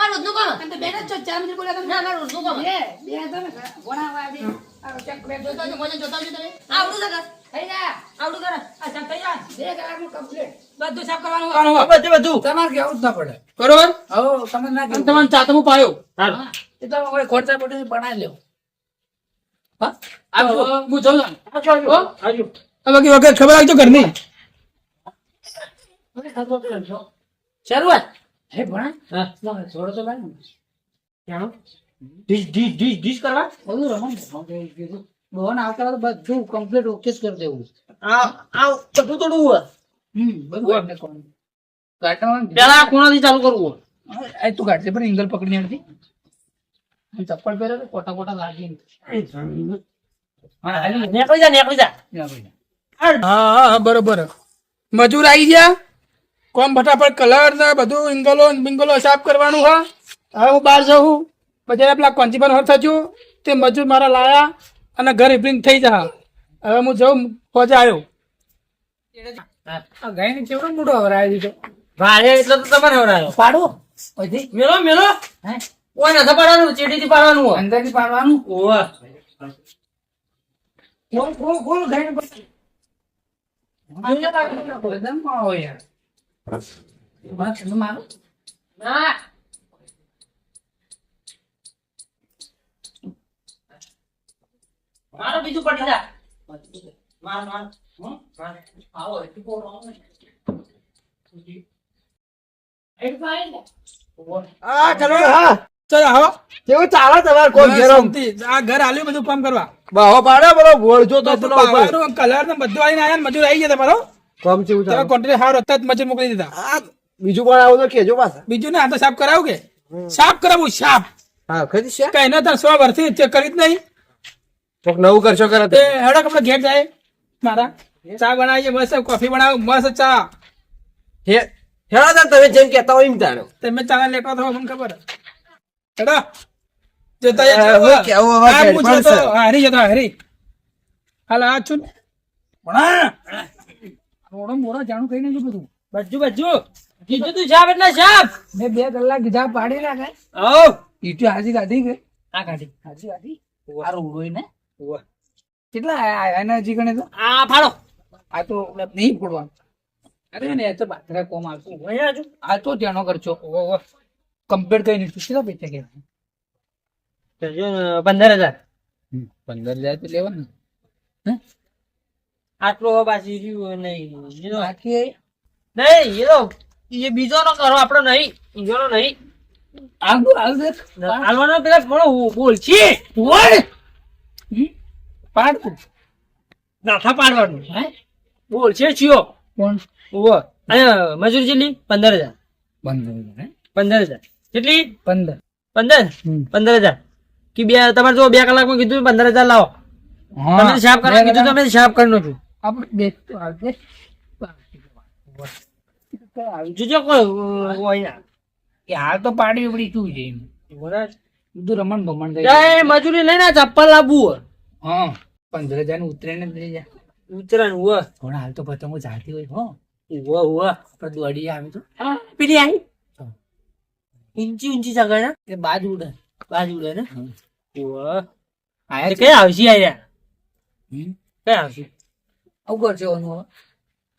હા રોજનું કામ અને તો બેન જ છો ચાર મિનિટ બોલ્યા તમે. ના ના રોજનું કામ બે બે ભણાવવા આજે આ ચેક બે જોતા આવજો મજા જોતા આવજો તમે? આવડું છે કાં? થઈ જા. આવડું કરે આ ચેક થઈ જા. બે કલાકનું કમ્પ્લીટ બધું સાફ કરવાનું કરવાનું. બધું બધું? તમારે કેવું જ ના પડે. બરોબર? હો તમે ના અને કેવું તમારે ચાતમું પાયો. હા. એ તો હવે ખોટા પડે બનાવી લેવું. હા? આવજો. હું જાઉં છું. આવજો આવજો. હો? આવજો. આ વખત ખબર રાખજો ઘરની. શરૂઆત. હે ભણા હા. ના છોડો તો ભાઈ ક્યાં ડીશ ડીશ ડીશ ડીશ કરવા? બધું રમણ બોન આવતા બધું કમ્પ્લીટ ઓકે જ કરી દેવું. આ આ બધું તોડવું હોય હમ બધું કોણ? ગાંઠમાં પેલા કોણાથી ચાલુ કરવું. આ તું ગાંઠી પણ એંગલ પકડી નથી ચપ્પલ પહેરે તો કોટા કોટા લાગી નીકળી જા નીકળી જા. હા બરોબર. મજૂર આવી ગયા? કોમ ફટાફટ કલર ને બધું ઇંગલો બિંગલો સાફ કરવાનું હા? હવે હું બહાર જાઉં પછી પેલા કોન્ચીપર હર થયું તે મજૂર મારા લાયા અને ઘર રિપેરિંગ થઈ જા હવે હું જઉં પહોંચે આવ્યો આ ગાયને કેવડો મોટો હવરાયો દીધો ભારે એટલે તો તમારે હવરાયો. પાડો. પછી? મેલો મેલો. હે? કોઈ નથી પાડવાનું ચેડીથી પાડવાનું અંદર અંદરથી પાડવાનું? ઓવા ખોલ ખોલ ખોલ ગાયને પકડ. એકદમ હોય યાર. મારો બીજું પડી જા માર માર? માર. આવો એટલું હા ચલો. હા ચાલ આવો. કેવું ચાલે તમારે કોઈ ઘેર? આ ઘર આલ્યું બધું કામ કરવા. બાહો પાડે બોલો વળજો તો કલર ને બધું આવીને આયા મજૂર આવી ગયા તમારો. કોમ કેવું તમે કોન્ટ્રાક્ટ હાર હતા જ મજૂર મોકલી દીધા. આ બીજું પણ આવું તો કેજો પાછા. બીજું ને આ તો સાફ કરાવું કે? સાફ કરાવું સાફ. હા ખરી છે કઈ ના તાર સો વર્ષથી ચેક કરી જ નહીં. કોક નવું કરશો કરે તે. હેડો કપડે ઘેર જાય મારા. ચા બનાવીએ મસ્ત કોફી બનાવ મસ્ત ચા. હે હેડા તા તમે જેમ કેતા હોય એમ તાણો તમે ચા લેતા તો મને ખબર. હેડા. જતા એ, હું કેવું છે. હા, હરી જતો હરી. હાલ આ છું. ભણા. રોડો મોડો જાણું કઈ નહીં બધું બજુ બજુ. કીધું તું સાપ એટલે સાપ મેં બે કલાક કીધા પાડી નાખે આવ. ઈટુ હાજી કાઢી કે? આ કાઢી હાજી કાઢી આ રોડોય ને. કેટલા આયા એના હજી ગણે તો? આ ફાડો. આ તો નહીં ફોડવાનું. અરે ને એ તો બાતરા કોમ આવતું હોય આ તો ત્યાંનો ખર્ચો કમ્પેર કઈ નહીં કેટલા પૈસા કે ને પંદર હજાર. પંદર હજાર તો લેવાનું. આટલો પાછી રહ્યું નહીં. નહીં એ તો એ બીજો નો કરો આપણો નહીં બીજો નો નહીં આગળ હાલવાનો પેલા મોણો બોલ છે. બોલ! પાડ નાથા પાડવાનું. હે? બોલ છે ચિયો કોણ? ઓવો અહીંયા મજૂરી કેટલી પંદર હજાર પંદર હજાર પંદર હજાર કેટલી? પંદર. પંદર? પંદર હજાર કે બે તમારે જો બે કલાકમાં કીધું પંદર હજાર લાવો તમે સાફ કરવા કીધું. તમે સાફ કરી નાખ્યું આપણે બે તો આવજે. જોજો કોઈ કે હાલ તો પાડી ઉપડી તું છે બધું રમણ ભમણ થાય મજૂરી લઈને ચપ્પલ લાવવું હા પંદર હજારનું ઉતરે ને થઈ જાય ઉતરાણ ઉવા પણ હાલ તો પતંગો જાતી હોય હો. ઉવા ઉવા આપણે દોડી આવી તો. પેલી આવી ઊંચી ઊંચી ને એ બાજ ઉડે. બાજુ ઉડે ને? ઉવા આયા કઈ આવશે આયા. કઈ આવશે? આવું ઓનું હવે.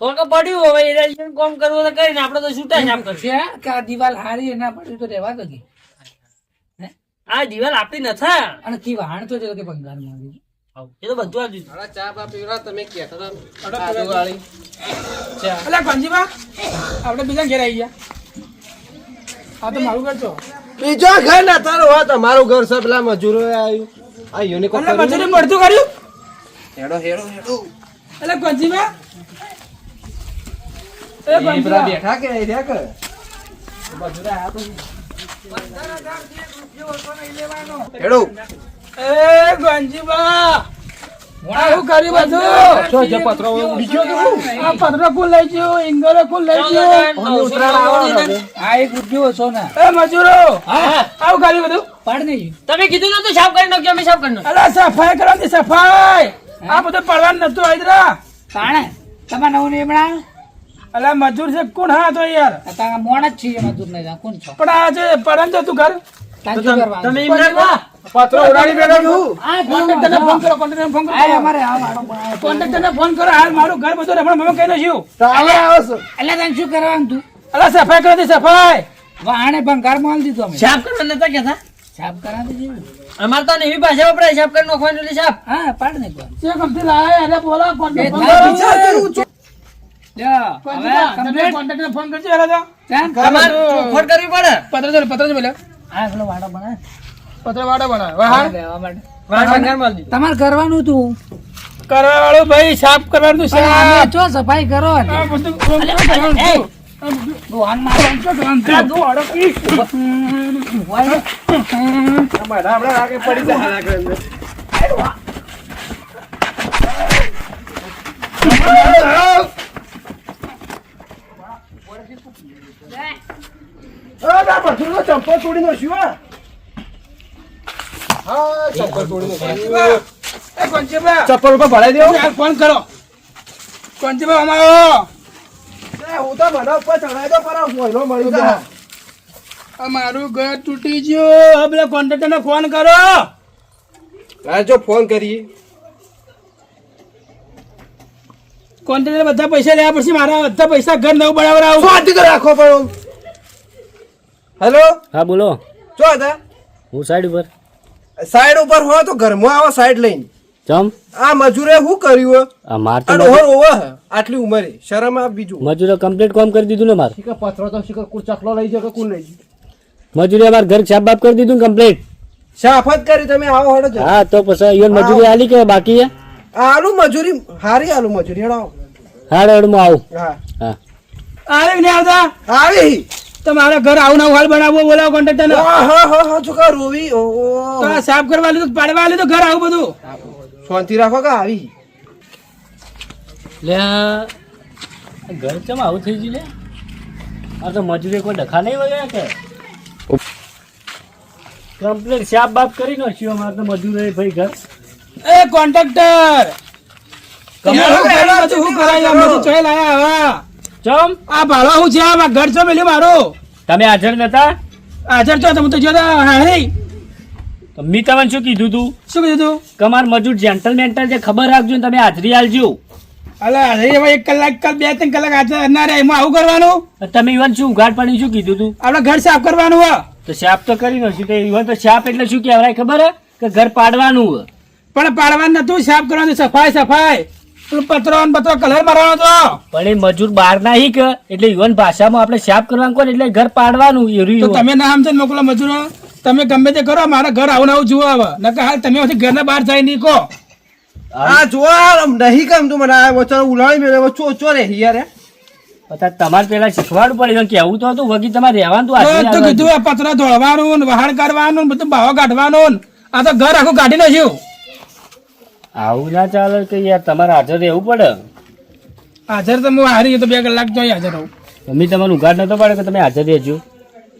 તો પડ્યું હવે ઇલેક્શન કોમ કરવું તો કરીને આપણે તો છૂટા જ આમ કરશે કે આ દિવાલ હારી ના પડ્યું તો રહેવા દો કે આ દિવાલ આપણી નથી. અને કી વાહણ તો જો કે ભંગારમાં એ તો બધું આજુ અલા કાનજીબા આપણે બીજા ઘેર આવી ગયા. આ તો મારું ઘર છો. બીજો ઘર ના તારો હોય તમારું ઘર છે પેલા મજૂરો આવ્યું આ યુનિકોર્ન એટલે મજૂરી પડતું કર્યું? હેડો હેડો હેડો. એટલે કાનજીબા એ કાનજીબા બેઠા કે રહ્યા કે? હેડો. એ કાનજીબા આવું કર્યું બધું. જો જે પત્રો ઉડી ગયો કે આ પત્ર ફૂલ લઈ ગયો ફૂલ લઈ ગયો. ઉતરાણ આવવાનો આ એક રૂપિયો છો ને. એ મજૂરો આવું બધું? પાડ નહીં. તમે કીધું નતું સાફ કરી નાખ્યો અમે સાફ કરી નાખ્યો સફાઈ કરવાની સફાઈ. આ બધું પડવાનું નતું હાજરા કાણે તમારે નવું નહીં બનાવ્યું અલા મજૂર છે કોણ હા તો યાર? તારા મોણ જ છીએ મજૂર ને જા કોણ છો? પણ આ જે છે ઘર? કરવાનું? તમે એમ ના કહો પત્રો ઉડાડી બેઠો છું. આ કોન્ટ્રાક્ટરને ફોન કરો કોન્ટ્રાક્ટરને ફોન આ અમારે આ વાળો કોન્ટ્રાક્ટરને ફોન કરો હાલ મારું ઘર બધું રમણ મમ્મી કઈ નાખ્યું. તો આવો છો. એટલે તને શું કરવાનું તું? અલા સફાઈ કરી દે સફાઈ. વાહણે ભંગાર માલ દીધો દીધું અમે. સાફ કરવા નતા કેતા સાફ કરાવી દીધું અમાર તો એવી ભાષા વપરાય સાફ કરી નાખવાનું એટલે સાફ. હા પાડ ને કોણ જે ગમતી લાવે એને બોલો એ કોન્ટ્રાક્ટર વિચાર કરું છું. લ્યો, ફોન કરજો હેલો તો ચાલ. અમાર ચોખવટ કરવી પડે? પત્ર જો પત્ર જો બોલે આ પેલો વાડો બનાવે. પત્ર વાડો બનાવે. વાહ. લેવા માટે. તમારે કરવાનું તું. કરવા વાળું ભાઈ સાફ કરવાનું છે. સાફ સફાઈ કરો ને. દોહાન મારો. કોમ કરવાનું છું. હોય ને. અમારા હમણાં આગે પડી જાય હાલા અંદર. બધું તો ચંપલ તોડી નો શું હા, ચંપલ તોડી નાખ્યું. એ ચપ્પલ ઉપર ભરાઈ દેવું ફોન કરો કોંચીબા અમારો હું તો મને ઉપર ચડાય તો પર મોયલો મળી જાય. અમારું ઘર તૂટી ગયું. હવે કોન્ટ્રાક્ટર ને ફોન કરો. હા જો ફોન કરી. કોન્ટ્રાક્ટર બધા પૈસા લેવા પડશે. મારા બધા પૈસા ઘર નવું બનાવડાવું શાંતિ તો રાખો પણ હેલો હા બોલો. જો હતા હું સાઈડ ઉપર. સાઈડ ઉપર હોય તો ઘરમાં આવો સાઈડ લઈને. ચમ? આ મજૂરે શું કર્યું આ માર તો ઓવર ઓવર આટલી ઉંમરે. શરમ આ બીજું. મજૂરે કમ્પ્લીટ કામ કરી દીધું ને માર? શીખર પથરો તો શીખર કુલ ચકલો લઈ જાય કે કુલ લઈ જાય મજૂરી અમાર ઘર છાપ બાપ કરી દીધું કમ્પ્લીટ સાફ કરી તમે આવો હડો હા તો પછી ઈવન મજૂરી આલી કે બાકી છે આલુ મજૂરી હારી આલુ મજૂરી હેડો. હાડે હા રેડમાં આવું. હા. હા. આવે ને આવતા? આવી. તમારે મારા ઘર આવું નવું હાલ બનાવવો બોલાવો કોન્ટ્રાક્ટર ને. હા હા હા છોકરા રોવી ઓ ઓ. તો સાફ કરવા લીધું પાડવા લીધું ઘર આવું બધું? શાંતિ રાખો કે આવી? લે ઘર ચમ આવું થઈ ગયું લે? આ તો મજૂરી કોઈ ડખા નહીં વગેરે કે? કમ્પ્લેન સાફ બાફ કરી નાખ્યું અમારે તો મજૂરી ભાઈ ઘર. એ કોન્ટ્રાક્ટર! ચમ? આ ભાડો હું છે? આ ઘર છો મેલ્યું મારો? તમે હાજર નતા? હાજર છો તમે તો જો હારી. મેં તમને શું કીધું તું? શું કીધું તું? કમાર મજૂર જેન્ટલ મેન્ટલ છે ખબર રાખજો ને તમે હાજરી આલજો અલા અરે હવે એક કલાક કાલ બે ત્રણ કલાક હાજર ના રે એમાં આવું કરવાનું? તમે ઈવન શું ઉઘાડ પાડી શું કીધું તું? આપણે ઘર સાફ કરવાનું હો તો સાફ તો કરી નાખ્યું તો ઈવન તો સાફ એટલે શું કહેવાય ખબર હે? કે ઘર પાડવાનું હે. પણ પાડવાનું નતું સાફ કરવાનું સફાઈ સફાઈ. પતરો પત્રો કલર મારવાનો હતો. પણ એ મજૂર બહાર ના હી એટલે ઈવન ભાષામાં આપણે સાફ કરવાનું કોને એટલે ઘર પાડવાનું તો તમે ના સમજો મોકલો મજૂરો. તમે ગમે તે કરો મારા ઘર આવું આવું જુઓ હવે નકર હાલ તમે પછી ઘરના બહાર જાય નહીં કહો. આ જો નહીં નહીં તું મને આ વચ્ચે ઉલાળી મેળવે ચો ચો રે યાર હે. તમારે પેલા શીખવાડવું પડે કેવું તો હતું વગી તમારે રહેવાનું તો. કીધું આ પત્ર ધોળવાનું વહાણ કાઢવાનું ને બધું બાવો કાઢવાનું આ તો ઘર આખું કાઢી નાખ્યું. આવું ના ચાલે કે યાર તમારે હાજર રહેવું પડે. હાજર તો હું હારી ગયો તો બે કલાક તો હાજર રહું. મમ્મી તમારું ઉઘાડ નતો પડે કે તમે હાજર રહેજો?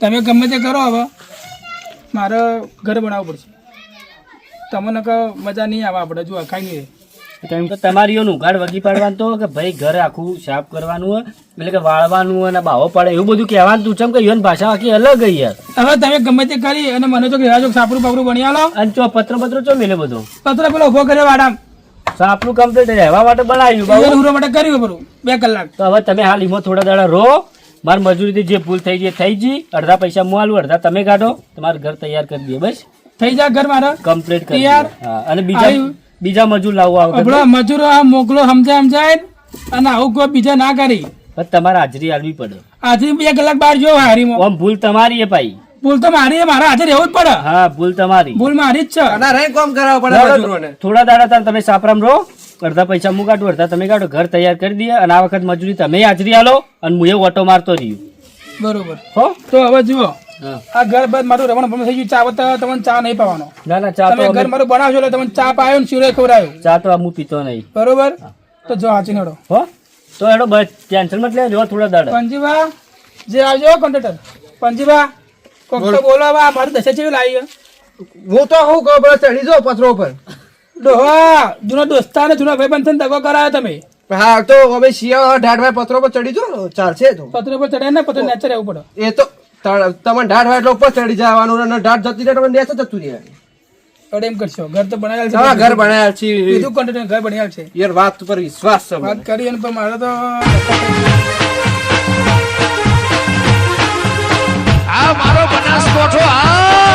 તમે ગમે તે કરો હવે. મારે ઘર બનાવવું પડશે. તમને કે મજા નહીં આવે આપણે જો ખાઈ નહીં કેમ કે તમારી એનું ઉઘાડ વગી પાડવાનું તો કે ભાઈ ઘર આખું સાફ કરવાનું એટલે કે વાળવાનું અને બાવો પડે એવું બધું કહેવાનું તું ચમ કે ઈવન ભાષા આખી અલગ ગઈ યાર. હવે તમે ગમે તે કરી અને મને તો કહેવા છો સાપરું બાપરું બની આલો. અને ચો પત્ર પત્ર ચો મેલે બધો? પત્ર પેલો ઊભો કર્યો વાડામ. સાપનું કમ્પ્લીટ રહેવા માટે બનાવ્યું બાબુ. માટે કર્યું બરું બે કલાક. તો હવે તમે હાલ ઈમાં થોડા દાડા રહો મારી મજૂરીથી જે ભૂલ થઈ ગઈ થઈ ગઈ અડધા પૈસા હું આલું અડધા તમે કાઢો. તમારું ઘર તૈયાર કરી દઈએ બસ. થઈ જાય ઘર મારા. કમ્પ્લીટ કરી હા અને બીજા બીજા મજૂર લાવવા આવે મજૂર આ મોકલો સમજાય સમજાય અને આવું કોઈ બીજા ના કરી. તમારે હાજરી આલવી પડે. હાજરી બે કલાક બહાર જો હારીમાં. આમ ભૂલ તમારી એ ભાઈ. ભૂલ તો મારી મારા મારે હાજર રહેવું જ પડે. હા ભૂલ તમારી. ભૂલ મારી જ છે. અને રહી કામ કરાવવા પડે થોડા દાડા તાર તમે સાપરામ રહો. અડધા પૈસા હું કાઢું અડધા તમે કાઢો ઘર તૈયાર કરી દઈએ અને આ વખત મજૂરી તમે હાજરી આલો અને હું એ ઓટો મારતો રહ્યું. બરોબર. હો? તો હવે જુઓ આ ઘર બાદ મારું રમણ ભમણ થઈ ગયું ચા વત્તા તમને ચા નહીં પાવાનો. ના ના ચા તમે ઘર મારું બનાવજો એટલે તમને ચા પાયો ને શિવરાય ખવડાયો. ચા તો હું પીતો નહીં. બરોબર? તો જો આચી નડો. હો? તો એડો બસ ટેન્શન મત લેજો થોડા દાડા. પંજીબા જે આવજો કોન્ટ્રાક્ટર પંજીબા કોક તો બોલાવા મારી દશા જેવી લાવી હું તો હું કહું બસ ચડી જો પથરો ઉપર. ડોહા જૂના દોસ્તાને જૂના ભાઈબંધ દગો કરાયો તમે. હા તો હવે શિયા ઢાઢ ભાઈ પત્રો પર ચડી જો ચાલશે તો. પત્રો પર ચડે ને પથરો નેચર રહેવું પડે. એ તો તમે ઢાઢ ભાઈ વાટ ઉપર ચડી જવાનું અને ઢાઢ જતી રહે તમે નેચર જતું રહે. અડે એમ કરશો ઘર તો બનાવેલ છે. હા ઘર બનાવેલ છે. બીજું કન્ટેન્ટ ઘર બનાવેલ છે. યાર વાત પર વિશ્વાસ છે વાત કરી અને પણ મારે તો આ મારો બનાસ આ